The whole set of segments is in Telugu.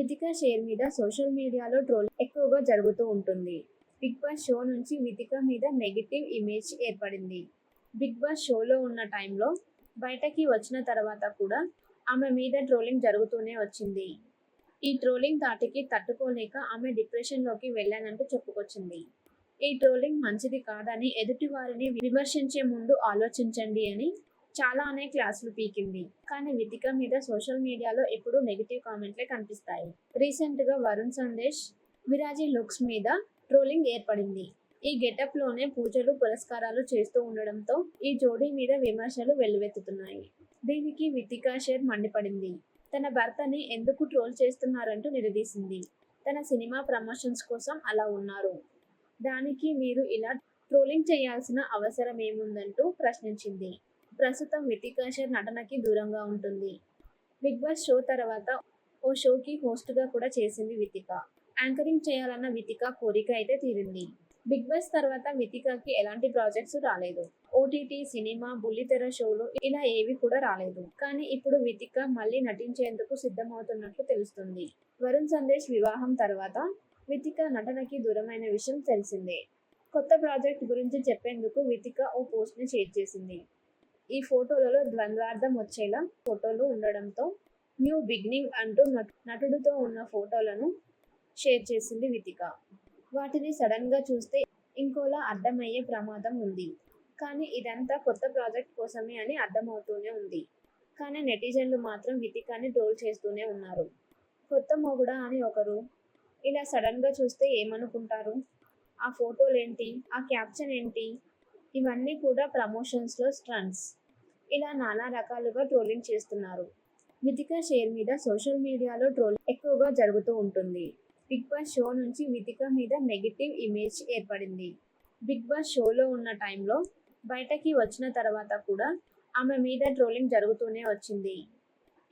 వితిక షేర్ మీద సోషల్ మీడియాలో ట్రోల్ ఎక్కువగా జరుగుతూ ఉంటుంది. బిగ్ బాస్ షో నుంచి వితిక మీద నెగిటివ్ ఇమేజ్ ఏర్పడింది. బిగ్ బాస్ షోలో ఉన్న టైంలో బయటకి వచ్చిన తర్వాత కూడా ఆమె మీద ట్రోలింగ్ జరుగుతూనే వచ్చింది. ఈ ట్రోలింగ్ తాటికి తట్టుకోలేక ఆమె డిప్రెషన్లోకి వెళ్ళానంటూ చెప్పుకొచ్చింది. ఈ ట్రోలింగ్ మంచిది కాదని ఎదుటి వారిని విమర్శించే ముందు ఆలోచించండి అని చాలానే క్లాసులు పీకింది. కానీ వితిక మీద సోషల్ మీడియాలో ఎప్పుడూ నెగిటివ్ కామెంట్లే కనిపిస్తాయి. రీసెంట్గా వరుణ్ సందేశ్ విరాజీ లుక్స్ మీద ట్రోలింగ్ ఏర్పడింది. ఈ గెటప్లోనే పూజలు పురస్కారాలు చేస్తూ ఉండడంతో ఈ జోడీ మీద విమర్శలు వెల్లువెత్తుతున్నాయి. దీనికి వితికా షేర్ మండిపడింది. తన భర్తని ఎందుకు ట్రోల్ చేస్తున్నారంటూ నిలదీసింది. తన సినిమా ప్రమోషన్స్ కోసం అలా ఉన్నారు. దానికి మీరు ఇలా ట్రోలింగ్ చేయాల్సిన అవసరం ఏముందంటూ ప్రశ్నించింది. ప్రస్తుతం వితికా షేర్ నటనకి దూరంగా ఉంటుంది. బిగ్ బాస్ షో తర్వాత ఓ షోకి హోస్ట్గా కూడా చేసింది వితిక. యాంకరింగ్ చేయాలన్న వితిక కోరిక అయితే తీరింది. బిగ్ బాస్ తర్వాత వితికకి ఎలాంటి ప్రాజెక్ట్స్ రాలేదు. ఓటీటీ సినిమా బుల్లితెర షోలు ఇలా ఏవి కూడా రాలేదు. కానీ ఇప్పుడు వితిక మళ్ళీ నటించేందుకు సిద్ధమవుతున్నట్లు తెలుస్తుంది. వరుణ్ సందేశ్ వివాహం తర్వాత వితిక నటనకి దూరమైన విషయం తెలిసిందే. కొత్త ప్రాజెక్ట్ గురించి చెప్పేందుకు వితిక ఓ పోస్ట్ని షేర్ చేసింది. ఈ ఫోటోలలో ద్వంద్వార్థం వచ్చేలా ఫోటోలు ఉండడంతో న్యూ బిగినింగ్ అంటూ నటు- నటుడితో ఉన్న ఫోటోలను షేర్ చేసింది వితిక. వాటిని సడన్గా చూస్తే ఇంకోలా అర్థమయ్యే ప్రమాదం ఉంది. కానీ ఇదంతా కొత్త ప్రాజెక్ట్ కోసమే అని అర్థమవుతూనే ఉంది. కానీ నెటిజన్లు మాత్రం వితికాని ట్రోల్ చేస్తూనే ఉన్నారు. కొత్త మొగుడా అని ఒకరు ఇలా సడన్గా చూస్తే ఏమనుకుంటారు? ఆ ఫోటోలేంటి? ఆ క్యాప్షన్ ఏంటి? ఇవన్నీ కూడా ప్రమోషన్స్లో స్ట్రన్స్ ఇలా నానా రకాలుగా ట్రోలింగ్ చేస్తున్నారు. మితిక షేర్ మీద సోషల్ మీడియాలో ట్రోల్ ఎక్కువగా జరుగుతూ ఉంటుంది. బిగ్ బాస్ షో నుంచి మితిక మీద నెగిటివ్ ఇమేజ్ ఏర్పడింది. బిగ్ బాస్ షోలో ఉన్న టైంలో బయటకి వచ్చిన తర్వాత కూడా ఆమె మీద ట్రోలింగ్ జరుగుతూనే వచ్చింది.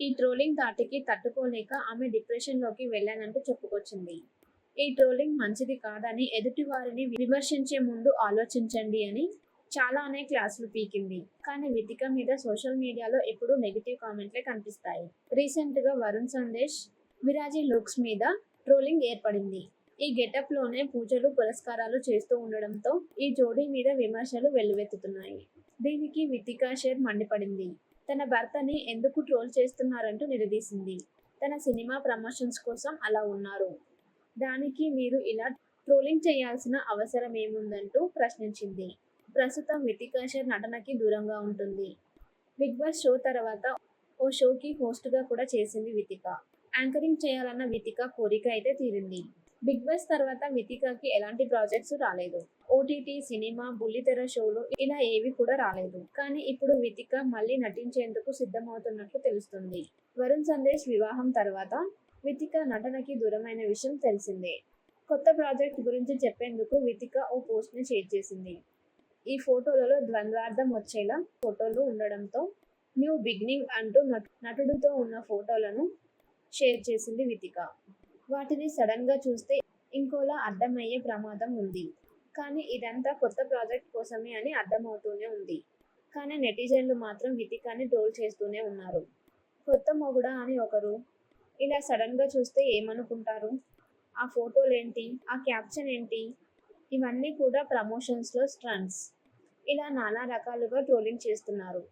ఈ ట్రోలింగ్ ధాటికి తట్టుకోలేక ఆమె డిప్రెషన్లోకి వెళ్ళానంటూ చెప్పుకొచ్చింది. ఈ ట్రోలింగ్ మంచిది కాదని ఎదుటి వారిని విమర్శించే ముందు ఆలోచించండి అని చాలానే క్లాసులు పీకింది. కానీ వితిక మీద సోషల్ మీడియాలో ఎప్పుడూ నెగిటివ్ కామెంట్లే కనిపిస్తాయి. రీసెంట్గా వరుణ్ సందేశ్ విరాజీ లుక్స్ మీద ట్రోలింగ్ ఏర్పడింది. ఈ గెటప్లోనే పూజలు పురస్కారాలు చేస్తూ ఉండడంతో ఈ జోడీ మీద విమర్శలు వెల్లువెత్తుతున్నాయి. దీనికి వితికా షేర్ మండిపడింది. తన భర్తని ఎందుకు ట్రోల్ చేస్తున్నారంటూ నిలదీసింది. తన సినిమా ప్రమోషన్స్ కోసం అలా ఉన్నారు. దానికి మీరు ఇలా ట్రోలింగ్ చేయాల్సిన అవసరం ఏముందంటూ ప్రశ్నించింది. ప్రస్తుతం వితికాషర్ నటనకి దూరంగా ఉంటుంది. బిగ్ బాస్ షో తర్వాత ఓ షోకి హోస్ట్గా కూడా చేసింది వితిక. యాంకరింగ్ చేయాలన్న వితిక కోరిక అయితే తీరింది. బిగ్ బాస్ తర్వాత వితికకి ఎలాంటి ప్రాజెక్ట్స్ రాలేదు. ఓటీటీ సినిమా బుల్లితెర షోలు ఇలా ఏవి కూడా రాలేదు. కానీ ఇప్పుడు వితిక మళ్ళీ నటించేందుకు సిద్ధమవుతున్నట్లు తెలుస్తుంది. వరుణ్ సందేశ్ వివాహం తర్వాత వితిక నటనకి దూరమైన విషయం తెలిసిందే. కొత్త ప్రాజెక్ట్ గురించి చెప్పేందుకు వితిక ఓ పోస్ట్ని షేర్ చేసింది. ఈ ఫోటోలలో ద్వంద్వార్థం వచ్చేలా ఫోటోలు ఉండడంతో న్యూ బిగినింగ్ అంటూ నటు- నటుడితో ఉన్న ఫోటోలను షేర్ చేసింది వితిక. వాటిని సడన్గా చూస్తే ఇంకోలా అర్థమయ్యే ప్రమాదం ఉంది. కానీ ఇదంతా కొత్త ప్రాజెక్ట్ కోసమే అని అర్థమవుతూనే ఉంది. కానీ నెటిజన్లు మాత్రం వితికాని ట్రోల్ చేస్తూనే ఉన్నారు. కొత్త మొగుడా అని ఒకరు ఇలా సడన్గా చూస్తే ఏమనుకుంటారు? ఆ ఫోటోలేంటి? ఆ క్యాప్షన్ ఏంటి? ఇవన్నీ కూడా ప్రమోషన్స్లో స్టంట్స్. ఇలా నానా రకాలుగా ట్రోలింగ్ చేస్తున్నారు.